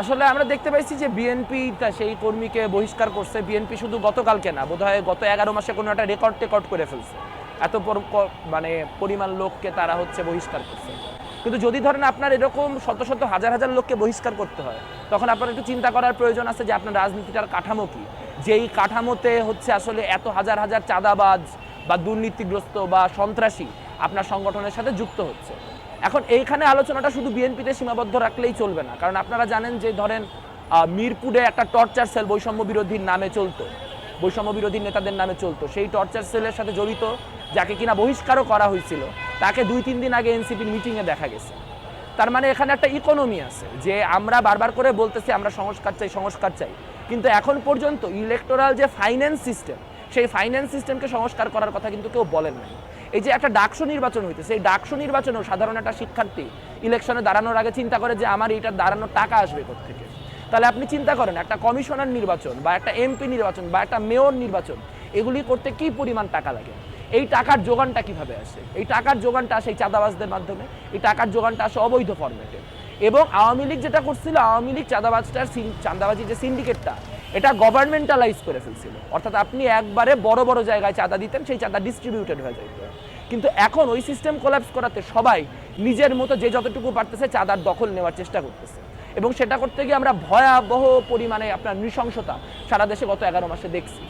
আসলে আমরা দেখতে পাইছি যে বিএনপি সেই কর্মীকে বহিষ্কার করছে। বিএনপি শুধু গতকালকে না, বোধহয় গত এগারো মাসে কোনো একটা রেকর্ড টেকর্ড করে ফেলছে। এত মানে পরিমাণ লোককে তারা হচ্ছে বহিষ্কার করছে। কিন্তু যদি ধরেন আপনার এরকম শত শত হাজার হাজার লোককে বহিষ্কার করতে হয়, তখন আপনার একটু চিন্তা করার প্রয়োজন আছে যে আপনার রাজনীতিটার কাঠামো কি? যেই কাঠামোতে হচ্ছে আসলে এত হাজার হাজার চাঁদাবাজ বা দুর্নীতিগ্রস্ত বা সন্ত্রাসী আপনার সংগঠনের সাথে যুক্ত হচ্ছে। এখন এইখানে আলোচনাটা শুধু বিএনপিতে সীমাবদ্ধ রাখলেই চলবে না। কারণ আপনারা জানেন যে ধরেন মিরপুরে একটা টর্চার সেল বৈষম্য বিরোধীর নামে চলতো। বৈষম্য বিরোধী নেতাদের নামে চলতো। সেই টর্চার সেলের সাথে জড়িত, যাকে কিনা বহিষ্কারও করা হয়েছিল, তাকে দুই তিন দিন আগে এনসিপির মিটিংয়ে দেখা গেছে। তার মানে এখানে একটা ইকোনমি আছে, যে আমরা বারবার করে বলতেছি, আমরা সংস্কার চাই সংস্কার চাই। কিন্তু এখন পর্যন্ত ইলেকটোরাল যে ফাইন্যান্স সিস্টেম, সেই ফাইন্যান্স সিস্টেমকে সংস্কার করার কথা কিন্তু কেউ বলেন নাই। এই যে একটা ডাকসু নির্বাচন হইতেছে, এই ডাকসু নির্বাচনেও সাধারণ একটা শিক্ষার্থী ইলেকশনে দাঁড়ানোর আগে চিন্তা করে যে আমার এইটার দাঁড়ানোর টাকা আসবে থেকে তাহলে আপনি চিন্তা করেন, একটা কমিশনার নির্বাচন বা একটা এমপি নির্বাচন বা একটা মেয়র নির্বাচন, এগুলি করতে কি পরিমাণ টাকা লাগে? এই টাকার যোগানটা কীভাবে আসে? এই টাকার যোগানটা আসে এই চাঁদাবাজদের মাধ্যমে, এই টাকার যোগানটা আসে অবৈধ ফরম্যাটে। এবং আওয়ামী লীগ যেটা করছিল, আওয়ামী লীগ চাঁদাবাজটার চাঁদাবাজি যে সিন্ডিকেটটা এটা গভর্নমেন্টালাইজ করে ফেলছিল। অর্থাৎ আপনি একবারে বড় বড় জায়গায় চাঁদা দিতেন, সেই চাঁদা ডিস্ট্রিবিউটেড হয়ে যেত কিন্তু এখন ওই সিস্টেম কোলাপস করাতে সবাই নিজের মতো যে যতটুকু পারতেছে চাঁদার দখল নেওয়ার চেষ্টা করতেছে। এবং সেটা করতে গিয়ে আমরা ভয়াবহ পরিমাণে আপনার নৃশংসতা সারা দেশে গত এগারো মাসে দেখছি।